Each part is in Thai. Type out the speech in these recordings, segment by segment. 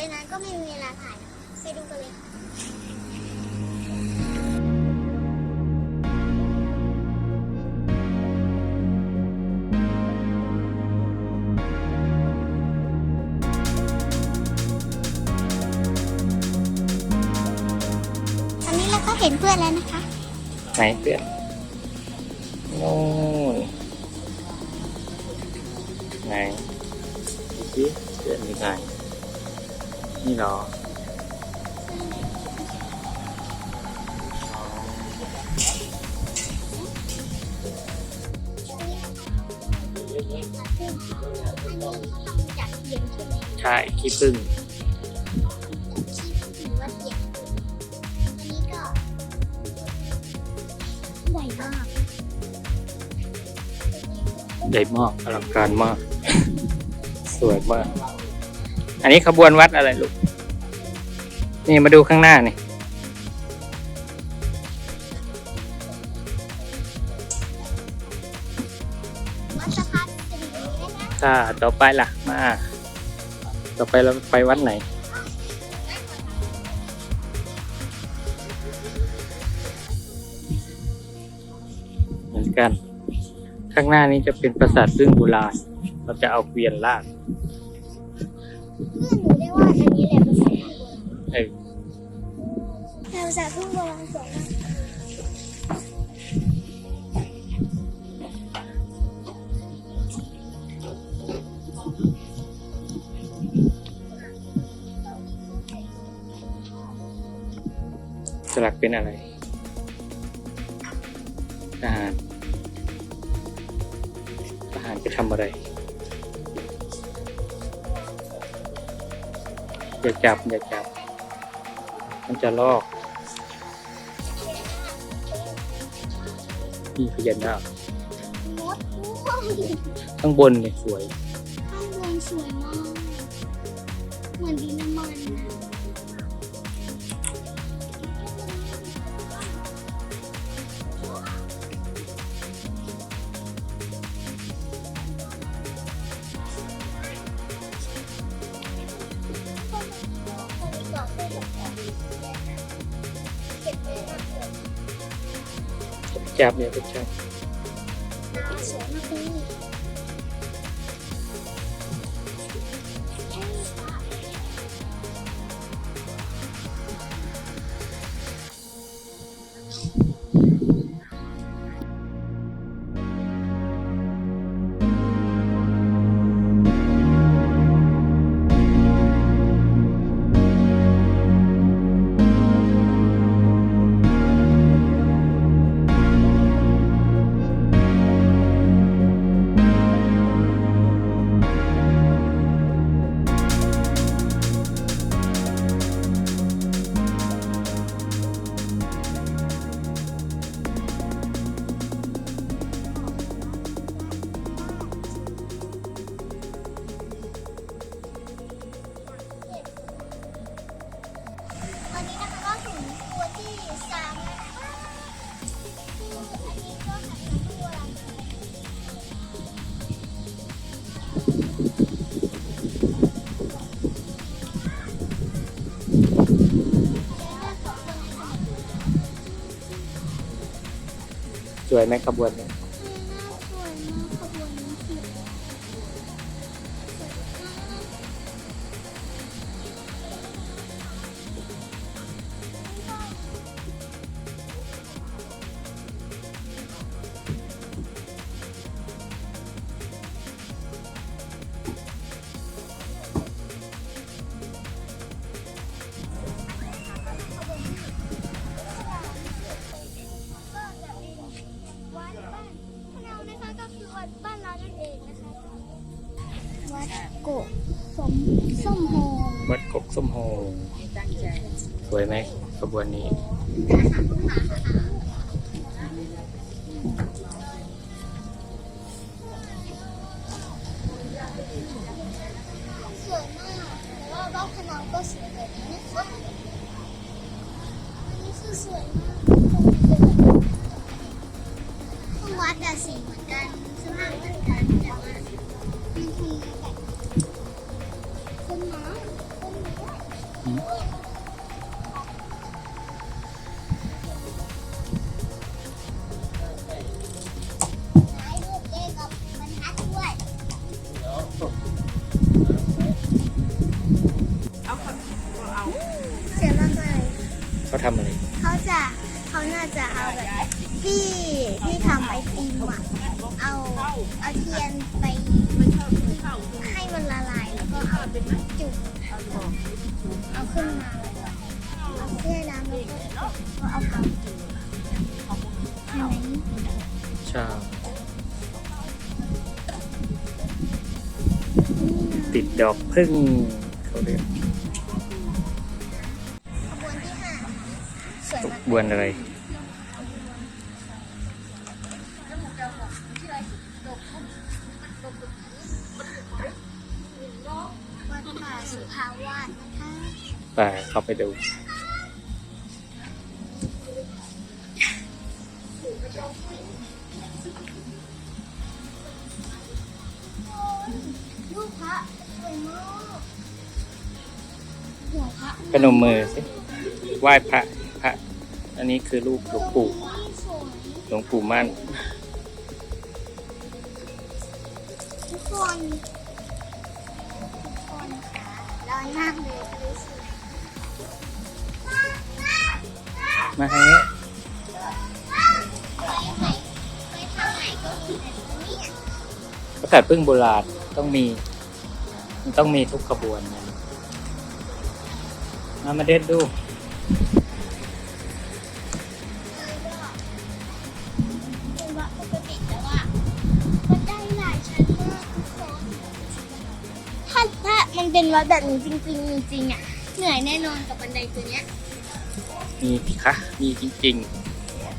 ไปนั้นก็ไม่มีเวลาถ่ายไปดูกันเลยตอนนี้เราก็เห็นเพื่อนแล้วนะคะ ไหนเพื่อนนู่นไหนดูสิเพื่อนมีใคร นี่เหรออ๋อจากเทียนใช่ขี้พึ่งใหญ่มากใหญ่มากอลังการมาก สวยมาก อันนี้ขบวนวัดอะไรลูก นี่มาดูข้างหน้านี่ วัดสะพานสิรินะคะค่ะ ต่อไปล่ะ มา ต่อไปเราไปวัดไหน เหมือนกัน ข้างหน้านี้จะเป็นปราสาทพึ่งโบราณ เราจะเอาเกวียนลาก ออแต่ภาษาพึ่งโบราณสวยมากสลักเป็นอะไรทหารทหารจะทำอะไรอย่าจับอย่าจับ มันจะลอกนี่พญานาคมดม่วงข้างบนเนี่ยสวย ข้างบนสวยมาก เหมือนดินน้ำมันนะ จับเนี่ยก็ใช่สวยมากเลย สวยไหมขบวนเนี่ย สวยไหมขบวนนี้ สวยมากแต่ว่าบ้านพะเนาก็สวยแบบนี้นะคะอันนี้คือสวยมากห้องวัดอะสีเหมือนกันสภาพเหมือนกันแต่ว่ามันทำแบบขึ้นมาขึ้นมาด้วย อืมถ่ายรูปเล่นกับบรรทัดด้วเอาคนเอาเสียมากเลยเขาทำอะไร เขาจะเขาน่าจะเอาแบบที่ที่ทำไอติมอะเอาเอาเทียนไปให้มันละลายแล้วก็เอาจุ่ม ขึ้นมาเอาเสื้อน้ำแล้วก็ก็เอากำจุ่มเห็นไหมใช่ติดดอกพึ่งเขาเรียกขบวนที่ห้าสวยมากบวนอะไร ไปเข้าไปดู กระนมมือสิไหว้พระพระ อันนี้คือรูปหลวงปู่หลวงปู่มั่นทุกคนทุกคนค่ะร้อนมากเลยก็เลยสวย มาทางนี้ไปไหนไปทางไหนก็มีแต่ตรงนี้ประกาศพึ่งโบราณต้องมี มันต้องมีทุกขบวนนะมามาเด็ดดูเป็นวัดปกติแต่ว่ามันได้หลายชั้นมากทุกคนถ้าถ้ามันเป็นวัดแบบนี้จริงๆจริงๆอะ เหนื่อยแน่นอนกับบันไดตัวเนี้ยมีสิคะมีจริงจริงเหรอ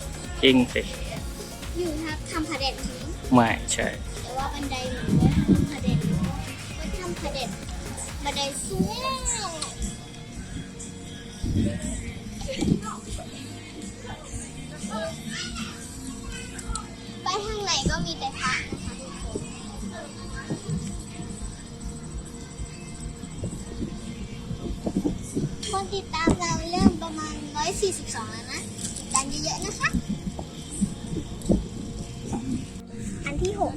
ๆจริงสิอยู่ทับทำผาเด็ดใช่ไหมไม่ใช่ แต่ว่าบันไดหนูไว้ทำผาเด็ดไว้ทำผาเด็ดบันไดสูงไปทางไหนก็มีแต่พระนะคะทุกค คนติดตามเราเริ่มประมาณ 142 แล้วนะติดตามเยอะๆนะคะ อันที่หก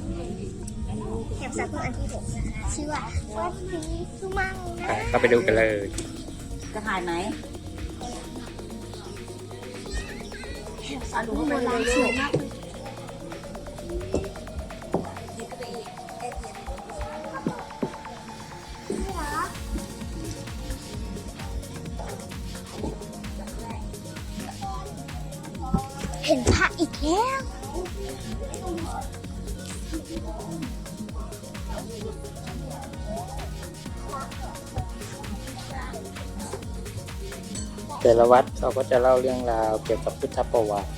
แถบสาเพิ่งอันที่หกนะคะ ชื่อว่าวัดศรีสุมังไปนะเข้าไปดูกันเลย จะถ่ายไหมแถบสาเพิ่งโบราณสวยมากเลย อีกแล้ว แต่ละวัดเขาก็จะเล่าเรื่องราวเกี่ยวกับพุทธประวัติ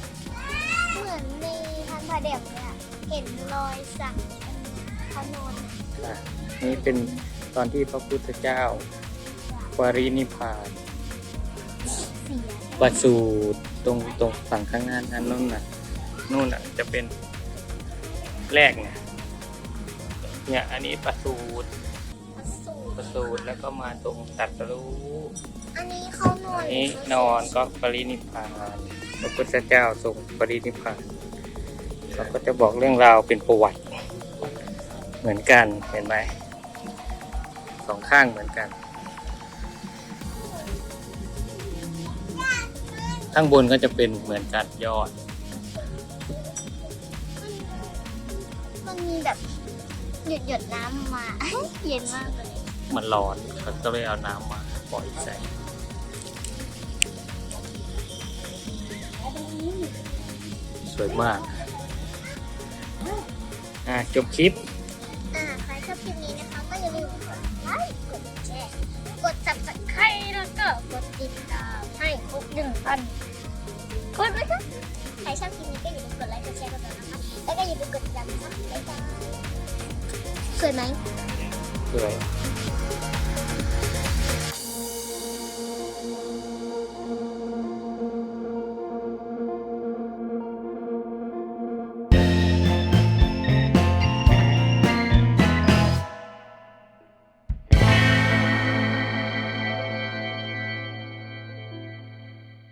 เหมือนในทันพระเดบเนี่ยเห็นรอยสักพระนอนอะนี่เป็นตอนที่พระพุทธเจ้าปรินิพพานเสีย ประสูตรตรงตรงฝั่งข้างหน้านั้นนู่นน่ะ นู่นน่ะจะเป็นแรกเนี่ยเนี่ยอันนี้ประสูตรพระสูตรประสูตรแล้วก็มาตรงตัดรู้อันนี้เขานออันนนี้นอนก็ปรินิพพานพระพุทธเจ้าทรงปรินิพพานเขาก็จะบอกเรื่องราวเป็นประวัติ เหมือนกันเห็นไหมสองข้างเหมือนกัน ข้างบนก็จะเป็นเหมือนกันยอด มันมีแบบหยดหยดๆน้ำมา เย็นมากเลยมันร้อนเขาก็เลยเอาน้ำมาปล่อยใส่สวยมาก อะจบคลิป อ่าใครชอบคลิปนี้นะคะก็อย่าลืมกดไลค์กดแชร์กด subscribe แล้วก็กดติดตามให้ครบหนึ่งพันกดนะคะใครชอบคลิปนี้ก็อย่าลืมกดไลค์กดแชร์กันด้วยนะคะ แล้วก็อย่าลืมกดติดตามนะคะบ๊ายบายสวยไหม สวย